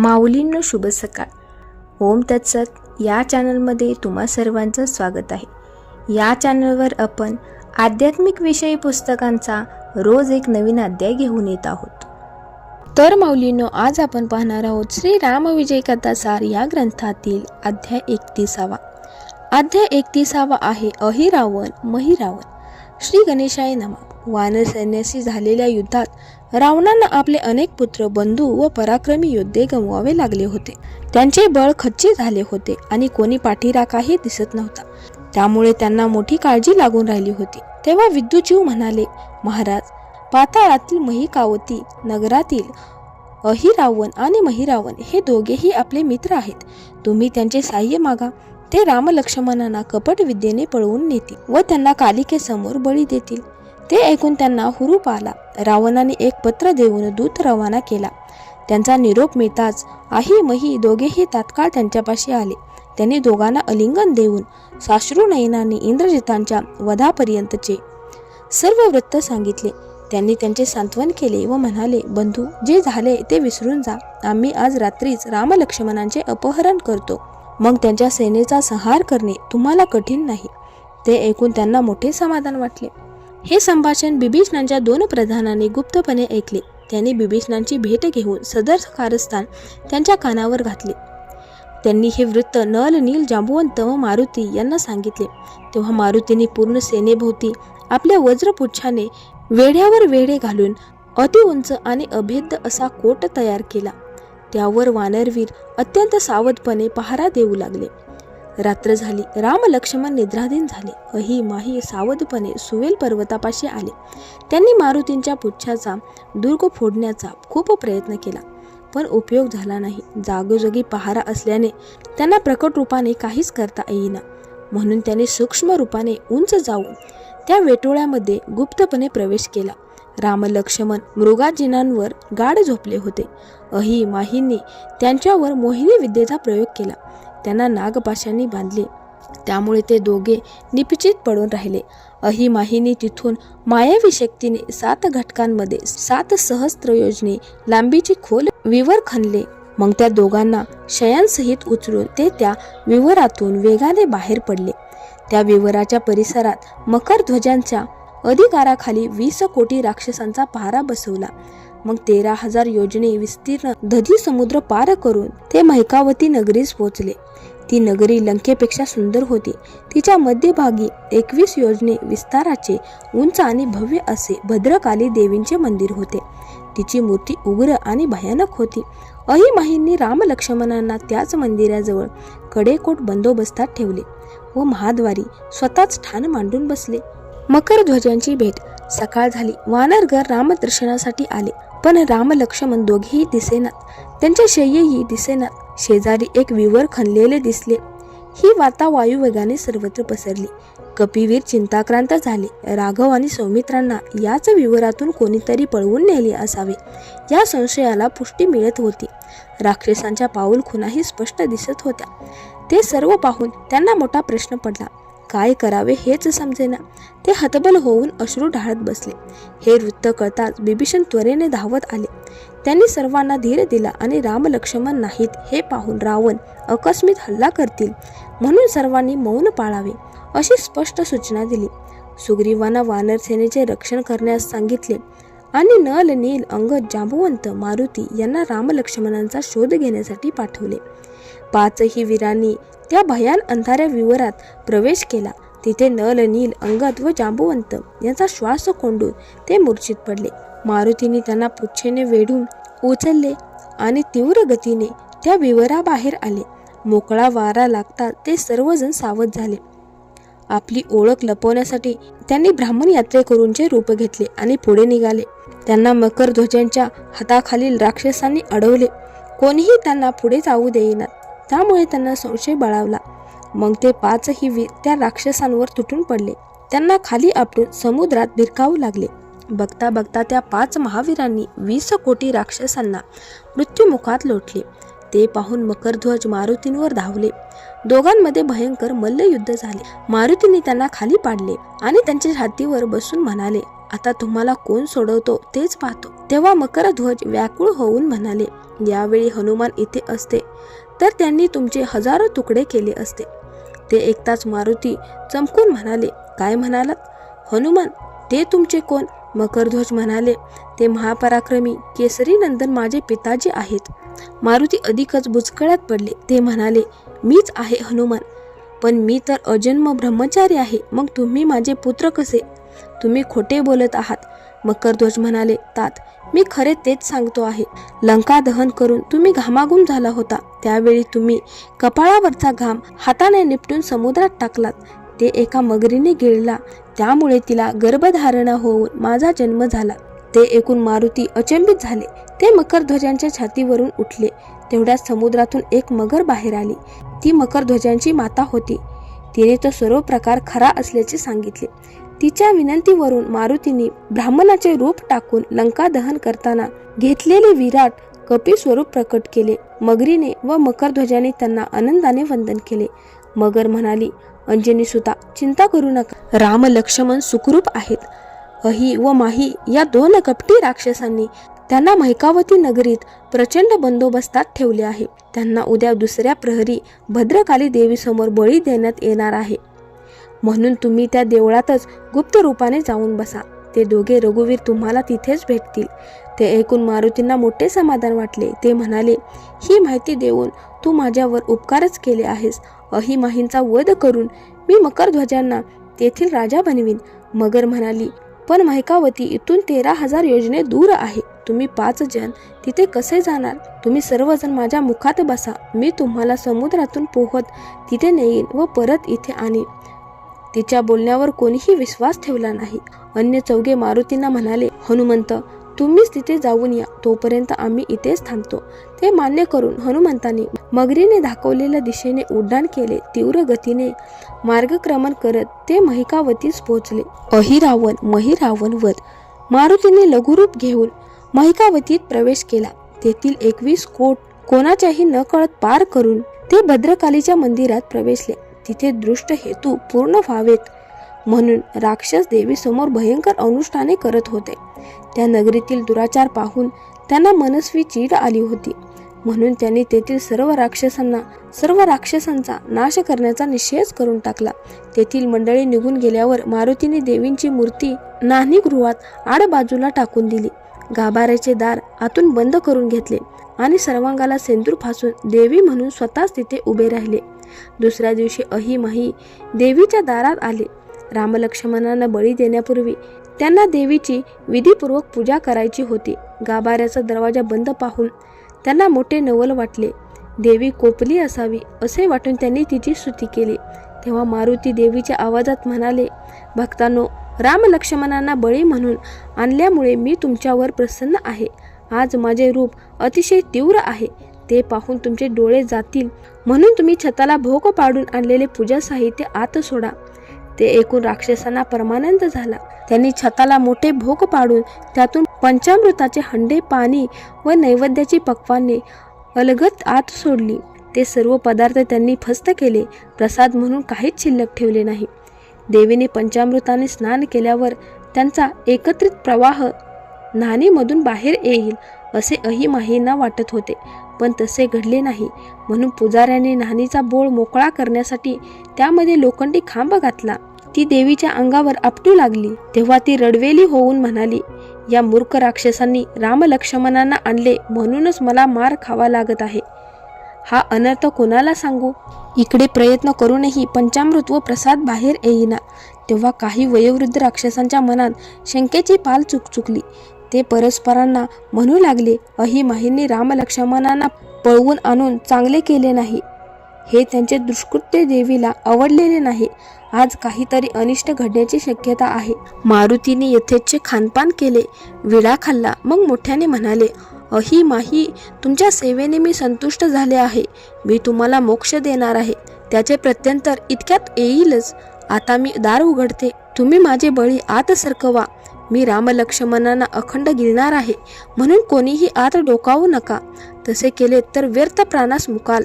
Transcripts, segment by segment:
माऊलींनो शुभ सकाळ. ओम तत्सत. या चॅनलमध्ये तुम्हा सर्वांचं स्वागत आहे. या चॅनलवर आपण आध्यात्मिक विषयी पुस्तकांचा रोज एक नवीन अध्याय घेऊन येत आहोत. तर माऊलींनो आज आपण पाहणार आहोत श्री रामविजय कथासार या ग्रंथातील अध्याय एकतीसावा. अध्याय एकतीसावा आहे अहिरावण महिरावण. श्री गणेशाय नमा. वानर सैन्याशी झालेल्या युद्धात रावणांना आपले अनेक पुत्र बंधू व पराक्रमी योद्धे गमवावे लागले होते. त्यांचे बळ खच्ची झाले होते आणि कोणी पाठीराखाही दिसत नव्हता. त्यामुळे त्यांना मोठी काळजी लागून राहिली होती. तेव्हा विद्युजीव म्हणाले महाराज पाताळातील महिकावती नगरातील अहिरावण आणि महिरावण हे दोघेही आपले मित्र आहेत. तुम्ही त्यांचे साह्य मागा. ते राम लक्ष्मणांना कपट विद्येने पळवून नेतील व त्यांना कालिकेसमोर बळी देतील. ते ऐकून त्यांना हुरूप आला. रावणाने एक पत्र देऊन दूत रवाना केला. त्यांचा निरोप मिळताच आही मही दोघेही तात्काळ त्यांच्यापाशी आले. त्यांनी दोघांना अलिंगन देऊन साश्रू नयनाने इंद्रजितांच्या वधापर्यंतचे सर्व वृत्त सांगितले. त्यांनी त्यांचे सांत्वन केले व म्हणाले बंधू जे झाले ते विसरून जा. आम्ही आज रात्रीच रामलक्ष्मणांचे अपहरण करतो. मग त्यांच्या सेनेचा संहार करणे तुम्हाला कठीण नाही. ते ऐकून त्यांना मोठे समाधान वाटले. हे संभाषण बिभीषणांच्या दोन प्रधानांनी गुप्तपणे ऐकले. त्यांनी बिभीषणांची भेट घेऊन सदर कारस्थान त्यांच्या कानावर घातले. त्यांनी हे वृत्त नल नील जांबुवंत व मारुती यांना सांगितले. तेव्हा मारुतीने पूर्ण सेनेभोवती आपल्या वज्रपुच्छाने वेढ्यावर वेढे घालून अति उंच आणि अभेद्य असा कोट तयार केला. त्यावर वानरवीर अत्यंत सावधपणे पहारा देऊ लागले. रात्र झाली. राम लक्ष्मण निद्राधीन झाले. अही माही सावधपणे सुवेल पर्वतापाशी आले. त्यांनी मारुतींच्या पुच्छाचा दुर्ग फोडण्याचा खूप प्रयत्न केला पण उपयोग झाला नाही. जागोजागी पहारा असल्याने त्यांना प्रकट रूपाने काहीच करता येईना. म्हणून त्याने सूक्ष्म रूपाने उंच जाऊन त्या वेटोळ्यामध्ये गुप्तपणे प्रवेश केला. राम लक्ष्मण मृगाजिनांवर गाढ झोपले होते. अही माहींनी त्यांच्यावर मोहिनी विद्येचा प्रयोग केला. त्यांना नागपाशांनी बांधले. त्यामुळे ते दोघे निपचित पडून राहिले. अहिमाहिनी तिथून मायावी शक्तीने सात घटकांमध्ये सात सहस्त्र योजने लांबीची खोल विवर खणले. मग त्या दोघांना शयांसहित उचलून ते त्या विवरातून वेगाने बाहेर पडले. त्या विवराच्या परिसरात मकर ध्वजांच्या अधिकाराखाली वीस कोटी राक्षसांचा पहारा बसवला. मग तेरा हजार योजने विस्तीर्ण दधी समुद्र पार करून ते महिकावती नगरीस पोचले. ती नगरी लंकेपेक्षा सुंदर होती. तिच्या मध्यभागी एकवीस योजने विस्ताराचे उंच आणि भव्य असे भद्रकाली देवींचे मंदिर होते. तिची मूर्ती उग्र आणि भयानक होती. अहिमाहींनी राम लक्ष्मणांना त्याच मंदिराजवळ कडेकोट बंदोबस्तात ठेवले व महाद्वारी स्वतःच ठाण मांडून बसले. मकर ध्वजांची भेट. सकाळ झाली. वानरगर रामदर्शनासाठी आले. पण राम लक्ष्मण दोघेही दिसेनात. त्यांच्या शय्यही दिसेनात. शेजारी एक विवर खणलेले दिसले. ही वाता वायुवेगाने सर्वत्र पसरली. कपिवीर चिंताक्रांत झाले. राघव आणि सौमित्रांना याच विवरातून कोणीतरी पळवून नेले असावे. या संशयाला पुष्टी मिळत होती. राक्षसांच्या पाऊल खुणाही स्पष्ट दिसत होत्या. ते सर्व पाहून त्यांना मोठा प्रश्न पडला. काय करावे हेच समजेना. ते हतबल होऊन अश्रू ढाळत बसले. हे वृत्त कळताच बिभीषण त्वरेने धावत आले. त्यांनी सर्वांना धीर दिला आणि राम लक्ष्मण नाहीत हे पाहून रावण अकस्मित हल्ला करतील म्हणून सर्वांनी मौन पाळावे अशी स्पष्ट सूचना दिली. सुग्रीवांना वानर सेनेचे रक्षण करण्यास सांगितले आणि नल नील अंगद जांबुवंत मारुती यांना राम लक्ष्मणांचा शोध घेण्यासाठी पाठवले. पाचही वीरांनी त्या भयान अंधाऱ्या विवरात प्रवेश केला. तिथे नल नील अंगद व जांबुवंत यांचा श्वास कोंडून ते मूर्छित पडले. मारुतीने त्यांना पुच्छेने वेढून उचलले आणि तीव्र गतीने त्या विवराबाहेर आले. मोकळा वारा लागता ते सर्वजण सावध झाले. आपली ओळख लपवण्यासाठी त्यांनी ब्राह्मण यात्रेकरूंचे रूप घेतले आणि पुढे निघाले. त्यांना मकर ध्वजांच्या हाताखालील राक्षसांनी अडवले. कोणीही त्यांना पुढे जाऊ देईनात त्यामुळे त्यांना संशय बळावला. मग ते पाचही वीर त्या राक्षसांवर तुटून पडले. त्यांना खाली आपटून समुद्रात भिरकावू लागले. बघता बघता त्या पाच महावीरांनी वीस कोटी राक्षसांना मृत्युमुखात लोटले. ते पाहून मकरध्वज मारुतींवर धावले. दोघांमध्ये भयंकर मल्लयुद्ध झाले. मारुतीने त्यांना खाली पाडले आणि त्यांच्या छातीवर बसून म्हणाले आता तुम्हाला कोण सोडवतो तेच पाहतो. तेव्हा मकरध्वज व्याकुळ होऊन म्हणाले यावेळी हनुमान इथे असते. तर त्यांनी तुमचे हजारो तुकडे केले असते. ते ऐकताच मारुती चमकून म्हणाले काय म्हणालात? हनुमान ते तुमचे कोण? मकरध्वज म्हणाले ते महापराक्रमी केसरी नंदन माझे पिताजी आहेत. मारुती अधिकच बुचकळ्यात पडले. ते म्हणाले मीच आहे हनुमान पण मी तर अजन्म ब्रह्मचारी आहे. मग तुम्ही माझे पुत्र कसे? तुम्ही खोटे बोलत आहात. मकरध्वज म्हणाले तात मी खरे तेच सांगतो आहे. लंका दहन करून तुम्ही घामाघूम झाला होता. त्यावेळी तुम्ही कपाळावरचा घाम हाताने निपटून समुद्रात टाकलात. ते एका मगरीने गिळला. त्यामुळे तिला गर्भधारणा होऊन माझा जन्म झाला. ते एकूण मारुती अचंबित झाले. ते मकरध्वजांच्या छातीवरून उठले. तेवढ्या समुद्रातून एक मगर बाहेर आली. ती मकरध्वजांची माता होती. तिने तो सर्व प्रकार खरा असल्याचे सांगितले. तिच्या विनंतीवरून मारुतीने ब्राह्मणाचे रूप टाकून लंका दहन करताना घेतलेले विराट कपी स्वरूप प्रकट केले. मगरीने व मकरध्वजाने त्यांना आनंदाने वंदन केले. मगर म्हणाली अंजनी सुता चिंता करू नका. राम लक्ष्मण सुखरूप आहेत. अही व माही या दोन कपटी राक्षसांनी त्यांना महिकावती नगरीत प्रचंड बंदोबस्तात ठेवले आहे. त्यांना उद्या दुसऱ्या प्रहरी भद्रकाली देवीसमोर बळी देण्यात येणार आहे. म्हणून तुम्ही त्या देवळातच गुप्त रूपाने जाऊन बसा. ते दोघे रघुवीर तुम्हाला तिथेच भेटतील. ते ऐकून मारुतींना मोठे समाधान वाटले. ते म्हणाले ही माहिती देऊन तू माझ्यावर उपकारच केले आहेस. अही माहींचा वध करून मी मकरध्वजांना तेथील राजा बनवीन. मगर म्हणाली पण महिकावती इथून तेरा हजार योजने दूर आहे तुम्ही पाच जण तिथे कसे जाणार? तुम्ही सर्वजण माझ्या मुखात बसा. मी तुम्हाला समुद्रातून पोहत तिथे नेईन व परत इथे आणीन. तिच्या बोलण्यावर कोणीही विश्वास ठेवला नाही. अन्य चौघे मारुतींना म्हणाले हनुमंत तुम्हीच तिथे जाऊन या. तोपर्यंत आम्ही इथेच थांबतो. ते मान्य करून हनुमंतांनी मगरीने दाखवलेल्या दिशेने उड्डाण केले तीव्र गतीने मार्गक्रमण करत ते महिकावतीस पोहोचले. अहिरावण महिरावण वध. मारुतीने लघुरूप घेऊन महिकावतीत प्रवेश केला. तेथील एकवीस कोट कोणाच्याही न कळत पार करून ते भद्रकालीच्या मंदिरात प्रवेशले. तिथे दृष्ट हेतू पूर्ण व्हावेत. म्हणून राक्षस देवी समोर भयंकर अनुष्ठाने करत होते. त्या नगरीतील दुराचार पाहून त्यांना मनस्वी चीड आली होती. म्हणून त्यांनी तेथील सर्व राक्षसांना सर्व राक्षसांचा नाश करण्याचा निश्चयच करून टाकला. तेथील मंडळी निघून गेल्यावर मारुतीने देवींची मूर्ती नानी गृहात आडबाजूला टाकून दिली. गाभाऱ्याचे दार आतून बंद करून घेतले आणि सर्वांगाला सेंदूर फासून देवी म्हणून स्वतःच तिथे उभे राहिले. दुसऱ्या दिवशी अहिमाही देवीच्या दारात आले. रामलक्ष्मणांना बळी देण्यापूर्वी त्यांना देवीची विधीपूर्वक पूजा करायची होती. गाभाऱ्याचा दरवाजा बंद पाहून त्यांना मोठे नवल वाटले. देवी कोपली असावी असे वाटून त्यांनी तिची स्तुती केली. तेव्हा मारुती देवीच्या आवाजात म्हणाले भक्तांनो राम लक्ष्मणांना बळी म्हणून आणल्यामुळे मी तुमच्यावर प्रसन्न आहे. आज माझे रूप अतिशय तीव्र आहे. ते पाहून तुमचे डोळे जातील. म्हणून तुम्ही छताला भोग पाडून आणलेले पूजा साहित्य आत सोडा. ते एकूण राक्षसांना परमानंद झाला. त्यांनी छताला मोठे भोग पाडून त्यातून पंचामृताचे हंडे पाणी व नैवेद्याची पक्वाने अलगत आत सोडली. ते सर्व पदार्थ त्यांनी फस्त केले. प्रसाद म्हणून काहीच शिल्लक ठेवले नाही. देवीने पंचामृताने स्नान केल्यावर त्यांचा एकत्रित प्रवाह नाणीमधून बाहेर येईल. असे अहिमाहींना वाटत होते. पण तसे घडले नाही. म्हणून पुजाऱ्याने न्हाणीचा बोळ मोकळा करण्यासाठी त्यामध्ये लोखंडी खांब घातला. ती देवीच्या अंगावर आपटू लागली. तेव्हा ती रडवेली होऊन म्हणाली या मूर्ख राक्षसांनी राम लक्ष्मणांना आणले म्हणूनच मला मार खावा लागत आहे. हा अनर्थ कोणाला सांगू? इकडे प्रयत्न करूनही पंचामृत व प्रसाद बाहेर येईना. तेव्हा काही वयोवृद्ध राक्षसांच्या मनात शंकेची पाल चुकचुकली. ते परस्परांना म्हणू लागले अही माहींनी रामलक्ष्मणांना पळवून आणून चांगले केले नाही. हे त्यांचे दुष्कृत्य देवीला आवडलेले नाही. आज काहीतरी अनिष्ट घडण्याची शक्यता आहे. मारुतीने यथेच्छ खानपान केले विळा खाल्ला मग मोठ्याने म्हणाले अही माही तुमच्या सेवेने मी संतुष्ट झाले आहे. मी तुम्हाला मोक्ष देणार आहे. त्याचे प्रत्यंतर इतक्यात येईलच. आता मी दार उघडते. तुम्ही माझे बळी आत सरकवा. मी रामलक्ष्मणांना अखंड गिरणार आहे. म्हणून कोणीही आत डोकावू नका. तसे केले तर व्यर्थ प्राणास मुकाल.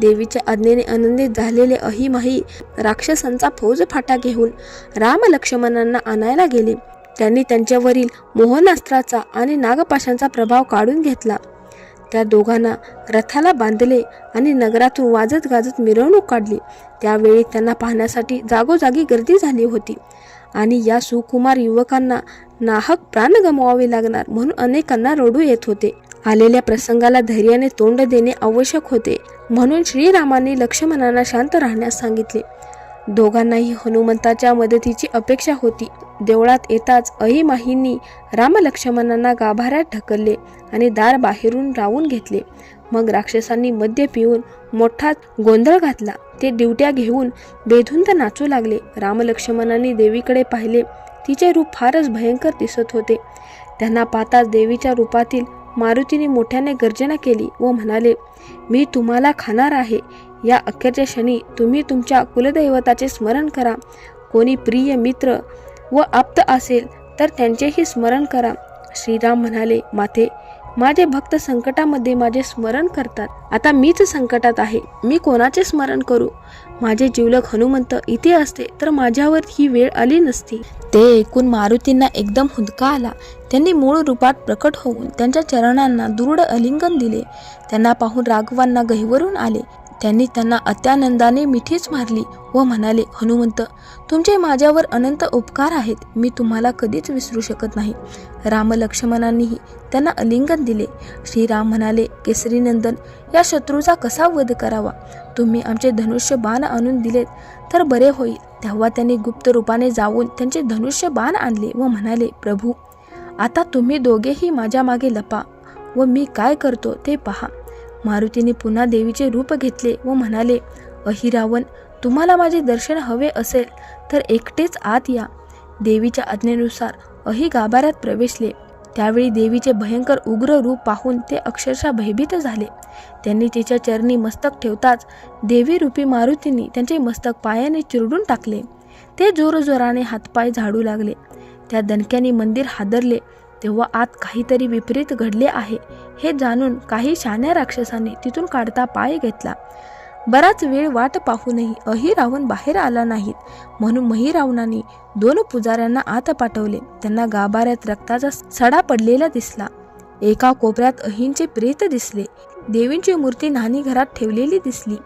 देवीच्या आज्ञेने आनंदित झालेले अहिमाही राक्षसांचा फौज फाटा घेऊन राम लक्ष्मणांना आणायला गेले. त्यांनी त्यांच्यावरील मोहनास्त्राचा आणि नागपाशांचा प्रभाव काढून घेतला. त्या दोघांना रथाला बांधले आणि नगरातून वाजत गाजत मिरवणूक काढली. त्यावेळी त्यांना पाहण्यासाठी जागोजागी गर्दी झाली होती. आणि या सुकुमार युवकांना नाहक प्राण गमवावे लागणार म्हणून अनेकांना रडू येत होते. आलेल्या प्रसंगाला धैर्याने तोंड देणे आवश्यक होते म्हणून श्रीरामाने लक्ष्मणांना शांत राहण्यास सांगितले. दोघांनाही हनुमंताच्या मदतीची अपेक्षा होती. देवळात येताच अहिमाहींनी राम लक्ष्मणांना गाभाऱ्यात ढकलले आणि दार बाहेरून रावून घेतले. मग राक्षसांनी मद्य पिऊन मोठा गोंधळ घातला. ते ड्युट्या घेऊन बेधुंद नाचू लागले. रामलक्ष्मणांनी देवीकडे पाहिले. तिचे रूप फारच भयंकर दिसत होते. त्यांना पाहताच देवीच्या रूपातील मारुतीने मोठ्याने गर्जना केली व म्हणाले मी तुम्हाला खाणार आहे. या अखेरच्या क्षणी तुम्ही तुमच्या कुलदैवताचे स्मरण करा. कोणी प्रिय मित्र व आप्त असेल तर त्यांचेही स्मरण करा. श्रीराम म्हणाले माते माझे भक्त संकटामध्ये माझे स्मरण करतात. आता मीच संकटात आहे. मी कोणाचे स्मरण करू? माझे जीवलक हनुमंत इथे असते तर माझ्यावर ही वेळ आली नसती. ते ऐकून मारुतींना एकदम हुंदका आला. त्यांनी मूळ रूपात प्रकट होऊन त्यांच्या चरणांना दृढ अलिंगन दिले. त्यांना पाहून राघवांना गहिवरून आले. त्यांनी त्यांना अत्यानंदाने मिठीच मारली व म्हणाले हनुमंत तुमचे माझ्यावर अनंत उपकार आहेत. मी तुम्हाला कधीच विसरू शकत नाही. राम लक्ष्मणांनीही त्यांना अलिंगन दिले. श्रीराम म्हणाले केसरीनंदन या शत्रूचा कसा वध करावा? तुम्ही आमचे धनुष्य बाण आणून दिलेत तर बरे होईल. तेव्हा त्यांनी गुप्त रूपाने जाऊन त्यांचे धनुष्य बाण आणले व म्हणाले प्रभू आता तुम्ही दोघेही माझ्या मागे लपा व मी काय करतो ते पहा. मारुतीने पुन्हा देवीचे रूप घेतले व म्हणाले अहिरावण तुम्हाला माझे दर्शन हवे असेल तर एकटेच आत या. देवीच्या आज्ञेनुसार अहि गाभाऱ्यात प्रवेशले. त्यावेळी देवीचे भयंकर उग्र रूप पाहून ते अक्षरशः भयभीत झाले. त्यांनी तिच्या चरणी मस्तक ठेवताच देवी रूपी मारुतींनी त्यांचे मस्तक पायाने चिरडून टाकले. ते जोरजोराने हातपाय झाडू लागले. त्या दणक्याने मंदिर हादरले. तेव्हा आत काहीतरी विपरीत घडले आहे. हे जाणून काही शान्या राक्षसांनी तिथून काढता पाय घेतला. बराच वेळ वाट पाहूनही अहिरावण बाहेर आला नाहीत. म्हणून महिरावणाने दोन पुजाऱ्यांना आत पाठवले. त्यांना गाभाऱ्यात रक्ताचा सडा पडलेला दिसला. एका कोपऱ्यात अहिंचे प्रेत दिसले. देवींची मूर्ती नानी घरात ठेवलेली दिसली.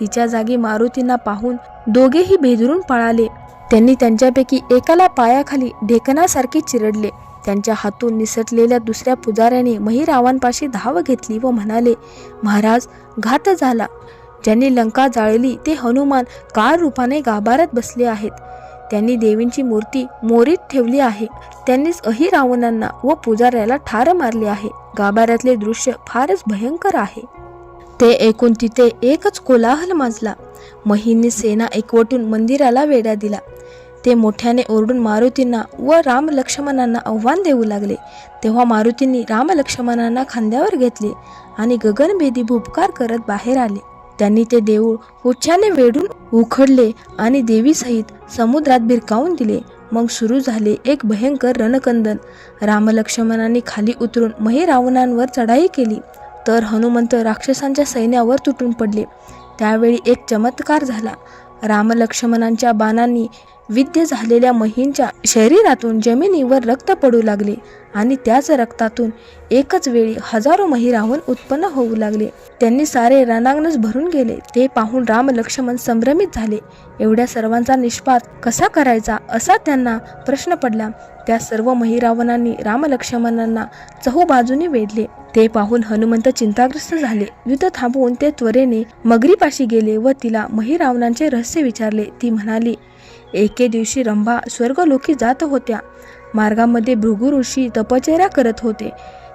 तिच्या जागी मारुतींना पाहून दोघेही भेदरून पळाले. त्यांनी त्यांच्यापैकी एकाला पायाखाली ढेकणासारखे चिरडले. त्यांच्या हातून निसटलेल्या दुसऱ्या पुजाऱ्याने महिरावांपाशी धाव घेतली व म्हणाले महाराज घात झाला. ज्यांनी लंका जाळली ते हनुमान काळ रूपाने गाभाऱ्यात बसले आहेत. त्यांनी देवींची मूर्ती मोरीत ठेवली आहे. त्यांनीच अहिरावणांना व पुजाऱ्याला ठार मारले आहे. गाभाऱ्यातले दृश्य फारच भयंकर आहे. ते ऐकून तिथे एकच कोलाहल माजला. महिनी सेना एकवटून मंदिराला वेढा दिला. ते मोठ्याने ओरडून मारुतींना व राम लक्ष्मणांना आव्हान देऊ लागले. तेव्हा मारुतींनी राम लक्ष्मणांना खांद्यावर घेतले आणि गगनभेदी भुपकार करत बाहेर आले. त्यांनी ते देऊळ उच्चाने वेढून उखडले आणि देवीसहित समुद्रात भिरकावून दिले. मग सुरू झाले एक भयंकर रणकंदन. रामलक्ष्मणांनी खाली उतरून मही रावणांवर चढाई केली. तर हनुमंत राक्षसांच्या सैन्यावर तुटून पडले. त्यावेळी एक चमत्कार झाला. रामलक्ष्मणांच्या बाणांनी विद्य झालेल्या महींच्या शरीरातून जमिनीवर रक्त पडू लागले आणि त्याच रक्तातून एकच वेळी हजारो मही रावण उत्पन्न होऊ लागले. त्यांनी सारे रणांगणच भरून गेले. ते पाहून राम लक्ष्मण संभ्रमित झाले. एवढ्या सर्वांचा निष्पात कसा करायचा असा त्यांना प्रश्न पडला. त्या सर्व महिरावणांनी रामलक्ष्मणांना चहूबाजूने वेढले. ते पाहून हनुमंत चिंताग्रस्त झाले. युद्ध थांबवून ते त्वरेने मगरीपाशी गेले व तिला महिरावणांचे रहस्य विचारले. ती म्हणाली एके दिवशी रंभा स्वर्गलोकी जात होत्या. मार्गामध्ये भृगु ऋषी तपचर्या करत होते.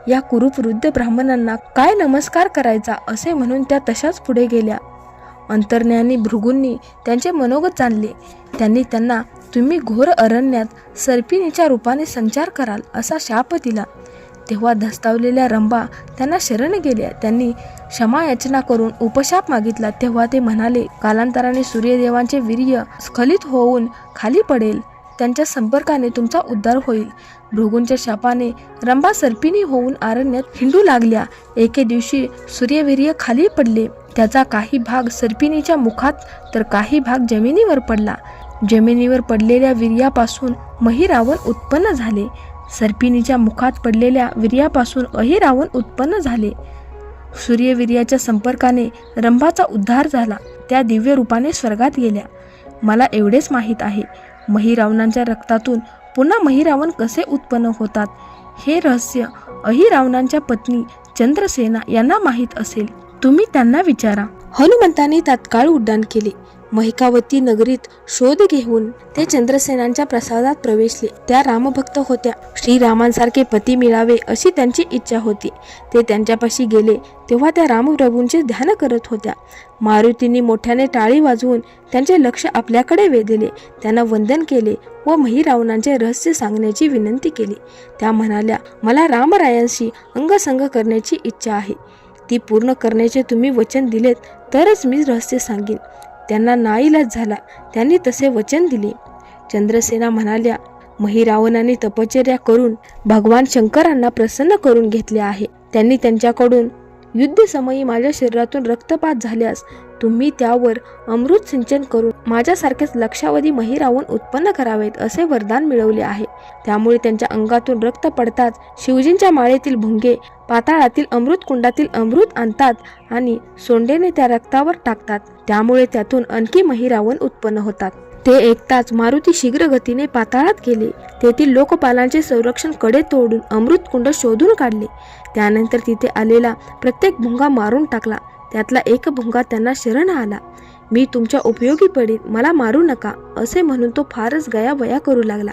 या कुरूप वृद्ध ब्राह्मणांना काय नमस्कार करायचा असे म्हणून त्या तशाच पुढे गेल्या. अंतर्ज्ञानी भृगूंनी त्यांचे मनोगत जाणले. त्यांनी त्यांना तुम्ही घोर अरण्यात सर्पिणीच्या रूपाने संचार कराल असा शाप दिला. तेव्हा धस्तावलेल्या रंभा त्यांना शरण गेल्या. त्यांनी क्षमा याचना करून उपशाप मागितला. तेव्हा ते म्हणाले कालांतराने सूर्यदेवांचे वीर्य स्खलित होऊन खाली पडेल. त्यांच्या संपर्काने तुमचा उद्धार होईल. भृगूंच्या शापाने रंभा सर्पिणी होऊन आरण्यात हिंडू लागल्या. एके दिवशी सूर्यवीर्य खाली पडले. त्याचा काही भाग सर्पिणीच्या मुखात तर काही भाग जमिनीवर पडला. जमिनीवर पडलेल्या वीर्यापासून महिरावण उत्पन्न झाले. सर्पिणीच्या मुखात पडलेल्या वीर्यापासून अहिरावण उत्पन्न झाले. सूर्यवीर्याच्या संपर्काने रंभाचा उद्धार झाला. त्या दिव्य रूपाने स्वर्गात गेल्या. मला एवढेच माहीत आहे. महिरावणांच्या रक्तातून पुन्हा महिरावण कसे उत्पन्न होतात? हे रहस्य अहिरावणांच्या पत्नी चंद्रसेना यांना माहीत असेल. तुम्ही त्यांना विचारा. हनुमंताने तात्काळ उड्डाण केले. महिकावती नगरीत शोध घेऊन ते चंद्रसेनांच्या प्रसादात प्रवेशले. त्या रामभक्त होत्या. श्रीरामांसारखे पती मिळावे अशी त्यांची इच्छा होती. ते त्यांच्यापाशी गेले तेव्हा त्या रामप्रभूंचे ध्यान करत होत्या. मारुतींनी मोठ्याने टाळी वाजवून त्यांचे लक्ष आपल्याकडे वेधले. त्यांना वंदन केले व महिरावणांचे रहस्य सांगण्याची विनंती केली. त्या म्हणाल्या मला रामरायांशी अंगसंग करण्याची इच्छा आहे. ती पूर्ण करण्याचे तुम्ही वचन दिलेत तरच मी रहस्य सांगेन. त्यांना नाईलाज झाला. त्यांनी तसे वचन दिले. चंद्रसेना म्हणाल्या महिरावणाने तपश्चर्या करून भगवान शंकरांना प्रसन्न करून घेतले आहे. त्यांनी त्यांच्याकडून युद्धसमयी माझ्या शरीरातून रक्तपात झाल्यास तुम्ही त्यावर अमृत सिंचन करून माझ्यासारखेच लक्षावधी महिरावून उत्पन्न करावेत असे वरदान मिळवले आहे. त्यामुळे त्यांच्या अंगातून रक्त पडताच शिवजींच्या माळेतील भुंगे पाताळातील अमृत कुंडातील अमृत आणतात आणि सोंडेने त्या रक्तावर टाकतात. त्यामुळे त्यातून आणखी महिरावण उत्पन्न होतात. ते एकताच मारुती शीघ्र गतीने पाताळात गेले. तेथील लोकपालांचे संरक्षणकडे तोडून अमृत कुंड शोधून काढले. त्यानंतर तिथे आलेला प्रत्येक भुंगा मारून टाकला. त्यातला एक भुंगा त्यांना शरण आला. मी तुमच्या उपयोगी पडीन मला मारू नका असे म्हणून तो फारच गयावया करू लागला.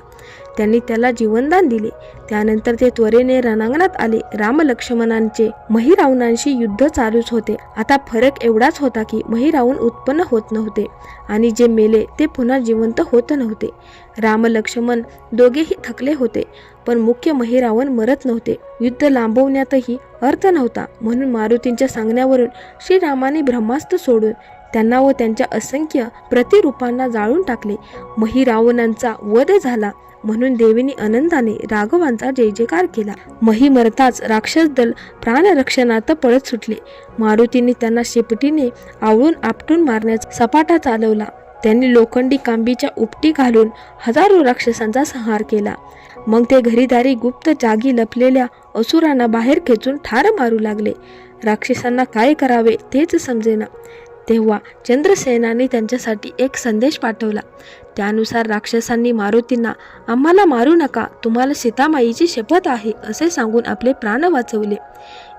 त्यांनी त्याला जीवनदान दिले. त्यानंतर ते त्वरेने रणांगणात आले. राम लक्ष्मणांचे महिरावणांशी युद्ध चालूच होते. आता फरक एवढाच होता की महिरावण उत्पन्न होत नव्हते आणि जे मेले ते पुन्हा जिवंत होत नव्हते. राम लक्ष्मण दोघेही थकले होते. पण मुख्य महिरावण मरत नव्हते. युद्ध लांबवण्यातही अर्थ नव्हता. म्हणून मारुतींच्या सांगण्यावरून श्रीरामाने ब्रह्मास्त्र सोडून त्यांना व त्यांच्या असंख्य प्रतिरूपांना जाळून टाकले. महिरावणांचा वध झाला. म्हणून देवीने आनंदाने राघवांचा जय जयकार केला. मही मरताच राक्षस दल प्राणरक्षणार्थ पळत सुटले. मारुतीने त्यांना शेपटीने आवळून आपटून मारण्याचा सपाटा चालवला. त्यांनी लोखंडी कांबीच्या उपटी घालून हजारो राक्षसांचा संहार केला. मग ते घरीदारी गुप्त जागी लपलेल्या असुरांना बाहेर खेचून ठार मारू लागले. राक्षसांना काय करावे तेच समजेना. तेव्हा चंद्रसेनाने त्यांच्यासाठी एक संदेश पाठवला. त्यानुसार राक्षसांनी मारुतींना आम्हाला मारू नका तुम्हाला सीतामाईची शपथ आहे असे सांगून आपले प्राण वाचवले.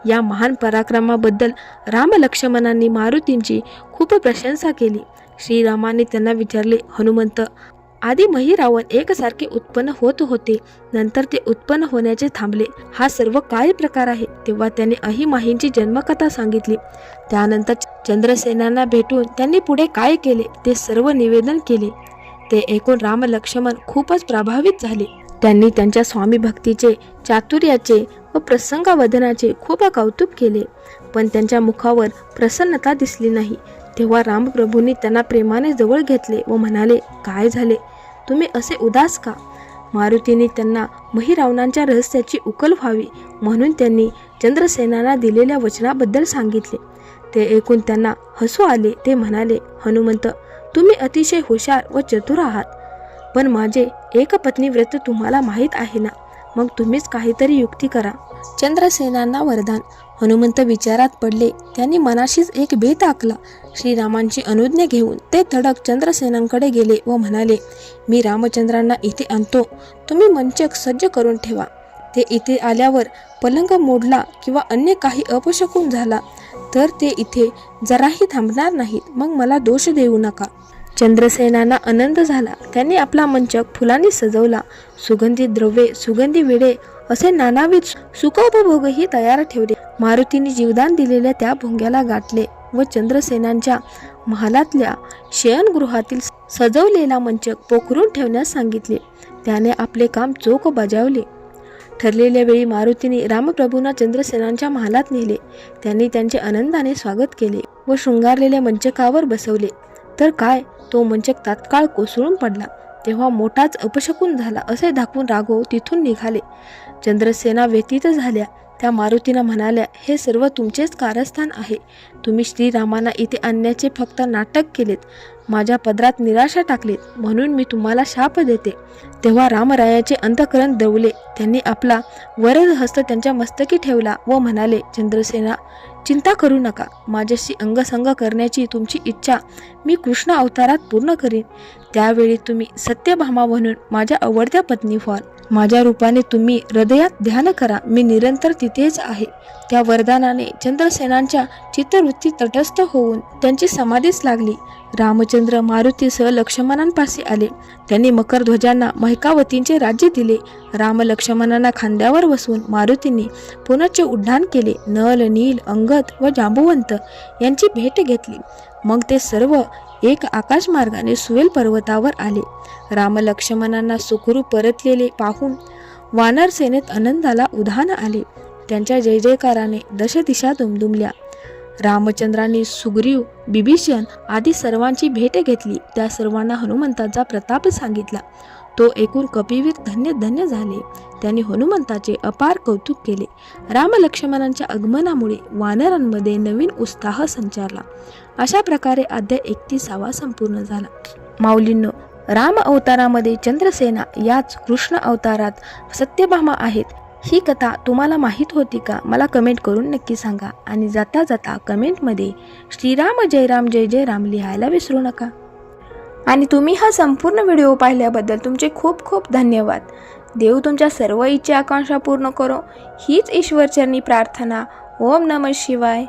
या महान पराक्रमाबद्दल राम लक्ष्मणांनी मारुतींची खूप प्रशंसा केली. श्रीरामाने त्यांना विचारले हनुमंत आधी महिरावण एकसारखे उत्पन्न होत होते. नंतर ते उत्पन्न होण्याचे थांबले. हा सर्व काय प्रकार आहे? तेव्हा त्याने अहिमाहींची जन्मकथा सांगितली. त्यानंतर चंद्रसेनांना भेटून त्यांनी पुढे काय केले? ते सर्व निवेदन केले. ते ऐकून राम लक्ष्मण खूपच प्रभावित झाले. त्यांनी त्यांच्या स्वामी भक्तीचे चातुर्याचे व प्रसंगावधनाचे खूप कौतुक केले. पण त्यांच्या मुखावर प्रसन्नता दिसली नाही. तेव्हा रामप्रभूंनी त्यांना प्रेमाने जवळ घेतले व म्हणाले काय झाले? तुम्ही असे उदास का? मारुतीने त्यांना महिरावणांच्या रहस्याची उकल व्हावी म्हणून त्यांनी चंद्रसेनाना दिलेल्या वचनाबद्दल सांगितले. ते ऐकून त्यांना हसू आले. ते म्हणाले हनुमंत तुम्ही अतिशय हुशार व चतुर आहात. पण माझे एक पत्नी व्रत तुम्हाला माहीत आहे ना? मग तुम्हीच काहीतरी युक्ती करा. चंद्रसेनांना वरदान. हनुमंत विचारात पडले. त्यांनी मनाशीच एक बेत आखला. श्रीरामांची अनुज्ञा घेऊन ते धडक चंद्रसेनांकडे गेले व म्हणाले मी रामचंद्रांना इथे आणतो. तुम्ही मंचक सज्ज करून ठेवा. ते इथे आल्यावर पलंग मोडला किंवा अन्य काही अपशकून झाला. तर ते इथे जराही थांबणार नाहीत. मग मला दोष देऊ नका. चंद्रसेनांना आनंद झाला. त्यांनी आपला मंचक फुलांनी सजवला. सुगंधी द्रव्ये सुगंधी विडे असे नानाविध सुखोपभोगही तयार ठेवले. मारुतीने जीवदान दिलेल्या त्या भोंग्याला गाठले व चंद्रसेनांच्या महालातल्या शयनगृहातील सजवलेला मंचक पोखरून ठेवण्यास सांगितले. त्याने आपले काम चोख बजावले. ठरलेल्या वेळी मारुतीने रामप्रभूंना चंद्रसेनांच्या महालात नेले. त्यांनी त्यांचे आनंदाने स्वागत केले व शृंगारलेल्या मंचकावर बसवले. तर काय? तो मंचक तात्काळ कोसळून पडला. तेव्हा मोठाच अपशकून झाला असे दाखवून राघव तिथून निघाले. चंद्रसेना व्यतीत झाल्या. त्या मारुतीनं म्हणाल्या हे सर्व तुमचेच कारस्थान आहे. तुम्ही श्रीरामांना इथे आणण्याचे फक्त नाटक केलेत. माझ्या पदरात निराशा टाकलीत. म्हणून मी तुम्हाला शाप देते. तेव्हा रामरायाचे अंतकरण दवले. त्यांनी आपला वरद हस्त त्यांच्या मस्तकी ठेवला व म्हणाले चंद्रसेना चिंता करू नका. माझ्याशी अंगसंग करण्याची तुमची इच्छा मी कृष्ण अवतारात पूर्ण करीन. त्यावेळी तुम्ही सत्यभामा म्हणून माझ्या आवडत्या पत्नी व्हाल. माझ्या रूपाने तुम्ही हृदयात ध्यान करा. मी निरंतर तिथेच आहे. त्या वरदानाने चंद्रसेनांच्या चित्तवृत्ती तटस्थ होऊन त्यांची समाधीच लागली. रामचंद्र मारुतीसह लक्ष्मणांपाशी आले. त्यांनी मकरध्वजांना महकावतींचे राज्य दिले. राम लक्ष्मणांना खांद्यावर बसवून मारुतींनी पुनश्च उड्डाण केले. नल नील अंगद व जांबुवंत यांची भेट घेतली. मग ते सर्व एक आकाशमार्गाने सुवेल पर्वतावर आले. राम लक्ष्मणांना सुखरूप परतलेले पाहून वानर सेनेत आनंदाला उधाण आले. त्यांच्या जय जयकाराने दशदिशा दुमदुमल्या. रामचंद्रांनी सुग्रीव बिभीषण आदी सर्वांची भेट घेतली. त्या सर्वांना हनुमंताचा प्रताप सांगितला. तो एकूण कपिवीर धन्य धन्य झाले. त्यांनी हनुमंताचे अपार कौतुक केले. राम लक्ष्मणांच्या आगमनामुळे वानरांमध्ये नवीन उत्साह संचारला. अशा प्रकारे अध्याय एकतीसावा संपूर्ण झाला. माऊलींनो राम अवतारामध्ये चंद्रसेना याच कृष्ण अवतारात सत्यभामा आहेत. ही कथा तुम्हाला माहीत होती का? मला कमेंट करून नक्की सांगा. आणि जाता जाता कमेंटमध्ये श्रीराम जयराम जय जय राम लिहायला विसरू नका. आणि तुम्ही हा संपूर्ण व्हिडिओ पाहिल्याबद्दल तुमचे खूप खूप धन्यवाद. देव तुमच्या सर्व इच्छा आकांक्षा पूर्ण करो. हीच ईश्वरचरणी प्रार्थना. ओम नम शिवाय.